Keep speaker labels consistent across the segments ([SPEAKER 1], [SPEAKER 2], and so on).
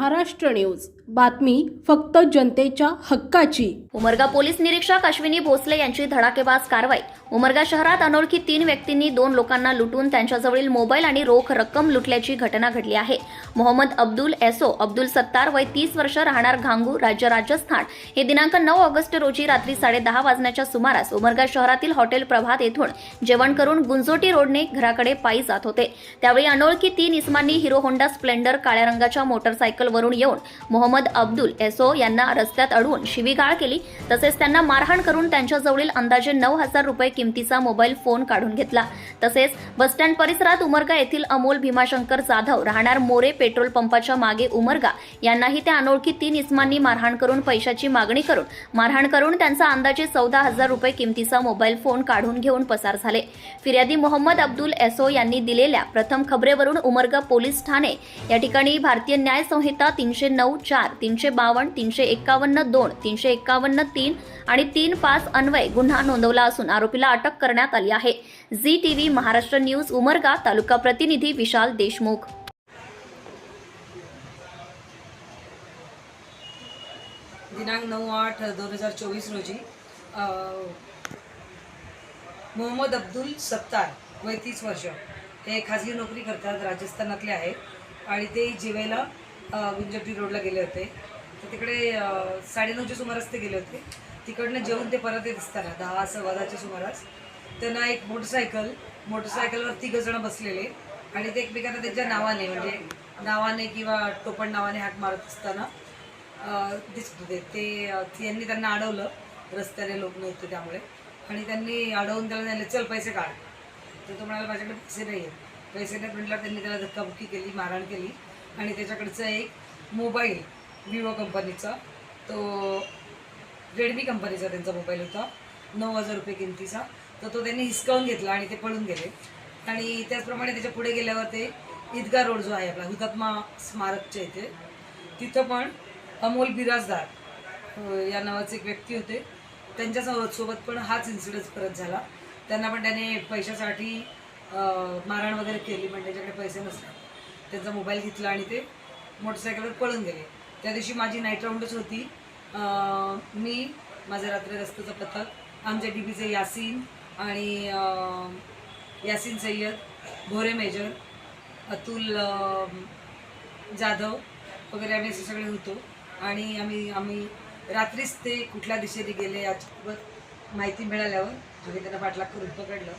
[SPEAKER 1] Maharashtra news. बातमी फक्त जनतेच्या हक्काची.
[SPEAKER 2] उमरगा पोलीस निरीक्षक अश्विनी भोसले यांची धडाकेबाज कारवाई. उमरगा शहरात अनोळखी तीन व्यक्तींनी दोन लोकांना लुटून त्यांच्याजवळील मोबाईल आणि रोख रक्कम लुटल्याची घटना घडली आहे. मोहम्मद अब्दुल एसो अब्दुल सत्तार वय तीस वर्ष राहणार घांगू राज्य राजस्थान. हे दिनांक नऊ ऑगस्ट रोजी रात्री साडेदहा वाजण्याच्या सुमारास उमरगा शहरातील हॉटेल प्रभात येथून जेवण करून गुंजोटी रोडने घराकडे पायी जात होते. त्यावेळी अनोळखी तीन इसमांनी हिरो होंडा स्प्लेंडर काळ्या रंगाच्या मोटरसायकल मोटरसायकलवरून येऊन मोहम्मद अब्दुल एसो यांना रस्त्यात अडवून शिवीगाळ केली. तसेच त्यांना मारहाण करून त्यांच्याजवळील अंदाजे नऊ हजार रुपये किमतीचा मोबाईल फोन काढून घेतला. तसेच बसस्टँड परिसरात उमरगा येथील अमोल भीमाशंकर जाधव राहणार मोरे पेट्रोल पंपाच्या मागे उमरगा यांनाही त्या अनोळखी तीन इस्मांनी मारहाण करून पैशाची मागणी करून मारहाण करून त्यांचा अंदाजे चौदा हजार रुपये किमतीचा मोबाईल फोन काढून घेऊन पसार झाले. फिर्यादी मोहम्मद अब्दुल एसो यांनी दिलेल्या प्रथम खबरेवरून उमरगा पोलीस ठाणे या ठिकाणी भारतीय न्याय संहिता तीनशे नऊ चार तीनशे बावन्न तीनशे एक्कावन्न दोन तीनशे एक्कावन्न तीन आणि तीन पाच अन्वय गुन्हा नोंदवला असून आरोपीला अटक करण्यात आली आहे. Zee T V Maharashtra news Umarga taluka प्रतिनिधी विशाल देशमुख.
[SPEAKER 3] दिनांक नऊ आठ दोन हजार चोवीस रोजी मोहम्मद अब्दुल सत्तार वय तीस वर्ष. ते खाजगी नोकरी करतात राजस्थानातले आहेत. आणि ते जिवेला विंजपटी रोडला गेले होते. तर तिकडे साडेनऊच्या सुमारास ते गेले होते. तिकडनं जेवून ते परत येत असताना दहा सव्वा दहाच्या सुमारास त्यांना एक मोटरसायकल मोटरसायकलवर तिघजणं बसलेले आणि ते एकमेकांना त्यांच्या नावाने म्हणजे नावाने किंवा टोपण नावाने हात मारत असताना दिसत होते. ते यांनी त्यांना अडवलं. रस्त्याने लोक नव्हते त्यामुळे. आणि त्यांनी अडवून त्याला नेलं चल पैसे काढ. तर तो म्हणाला माझ्याकडे पैसे नाही आहेत पैसे नाही म्हटल्यावर त्यांनी त्याला धक्काबुक्की केली मारहाण केली. आणि त्याच्याकडचा एक मोबाईल विवो कंपनीचा. तो रेडमी कंपनीचा त्यांचा मोबाईल होता. नऊ हजार रुपये किमतीचा. तर तो त्यांनी हिसकावून घेतला आणि ते पळून गेले. आणि त्याचप्रमाणे त्याच्या पुढे गेल्यावर ते ईदगा रोड जो आहे आपला हुतात्मा स्मारकच्या इथे तिथं पण अमोल बिराजदार या नावाचे एक व्यक्ती होते. त्यांच्यासोबत सोबत पण हाच इन्सिडन्स परत झाला. त्यांना पण त्याने पैशासाठी मारहाण वगैरे केली पण त्याच्याकडे पैसे नसतात त्यांचा मोबाईल घेतला आणि ते मोटरसायकलवर पळून गेले. त्या दिवशी माझी नाईट राऊंडच होती. मी माझं रात्री रस्त्याचं पथक आमच्या डी बीचे यासीन आणि यासीन सय्यद भोरे मेजर अतुल जाधव वगैरे आम्ही असे सगळे होतो. आणि आम्ही आम्ही रात्रीच ते कुठल्या दिशेने गेले याच्याबाबत माहिती मिळाल्यावर आम्ही त्यांना पाठलाग करून पकडलं.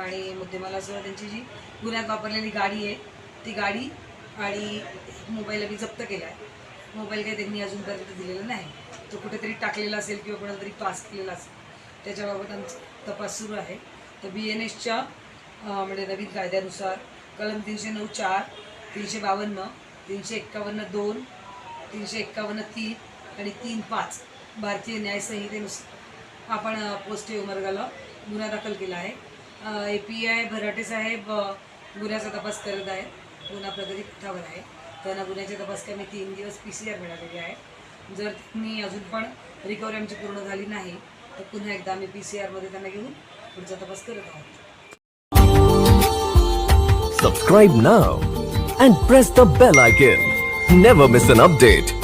[SPEAKER 3] आणि मुद्देमालासह त्यांची जी गुन्ह्यात वापरलेली गाडी आहे ती गाडी आणि मोबाईल आम्ही जप्त केला आहे मोबाईल काही त्यांनी अजूनपर्यंत दिलेला नाही. तो कुठेतरी टाकलेला असेल किंवा कोणाला तरी पास केलेला असेल. त्याच्याबाबत आमचा तपास सुरू आहे. तर बी एन एसच्या म्हणजे नवीन कायद्यानुसार कलम तीनशे नऊ चार तीनशे बावन्न तीनशे एक्कावन्न दोन तीनशे एक्कावन्न तीन आणि तीन पाच भारतीय न्यायसंहितेनुसार आपण अ, मार्गाला गुन्हा दाखल केला आहे. ए पी आय भराटे साहेब गुन्ह्याचा तपास करत आहेत. गुन्हा प्रगती पथावर आहे. त्यांना गुन्ह्याच्या तपास कमी तीन दिवस पी सी आर मिळालेली आहे. जर त्यांनी अजून पण रिकव्हरी आमची पूर्ण झाली नाही तर पुन्हा एकदा आम्ही पी सी आरमध्ये त्यांना घेऊन पुढचा तपास करत आहोत.
[SPEAKER 4] Subscribe now and press the bell icon never miss an update